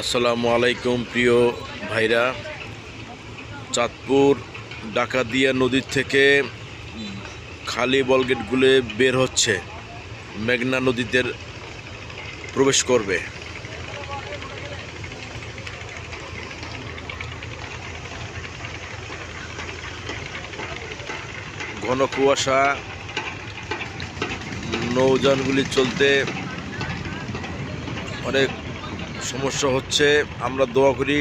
আসসালামু আলাইকুম, প্রিয় ভাইরা। চাঁদপুর, ডাকাতিয়া নদীর থেকে খালি বলগেটগুলো বের হচ্ছে। মেঘনা নদীতে প্রবেশ করবে। ঘন কুয়াশা, নৌযানগুলি চলতে অনেক সমস্যা হচ্ছে, আমরা দোয়া করি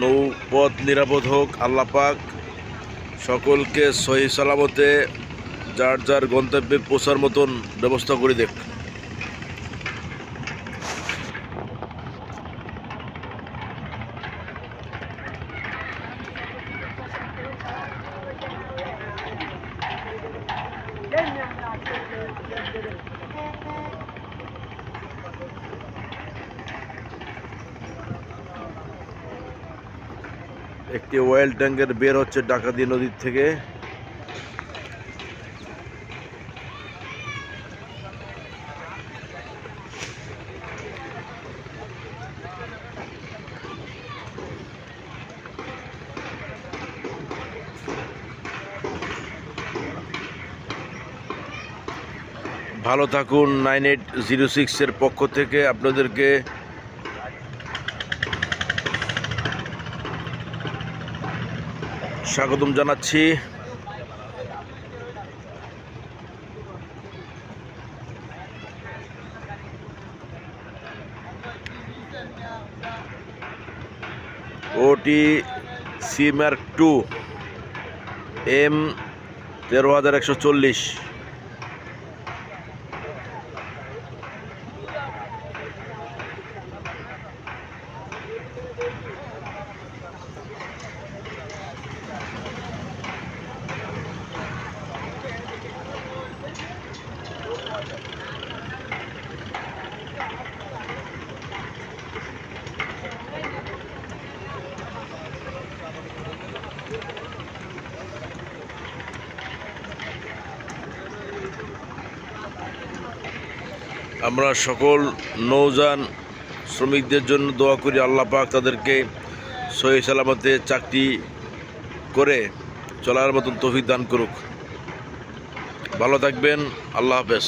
নৌপথ নিরাপদ হোক আল্লাহ পাক সকলকে সহি সালামতে যার যার গন্তব্যে পৌঁছার মতন ব্যবস্থা করে দেখ। একটি অয়েল ট্যাঙ্কের বের হচ্ছে ডাকাতি নদীর থেকে। ভালো থাকুন, নাইন এইট জিরো সিক্সের পক্ষ থেকে আপনাদেরকে স্বাগতম জানাচ্ছি। ওটি সিমার টু এম তেরো হাজার একশো চল্লিশ আমরা সকল নৌযান শ্রমিকদের জন্য দোয়া করি, আল্লাহ পাক তাদেরকে সহি সালামতে চাকরি করে চলার মতন তফিক দান করুক। ভালো থাকবেন, আল্লাহ হাফেজ।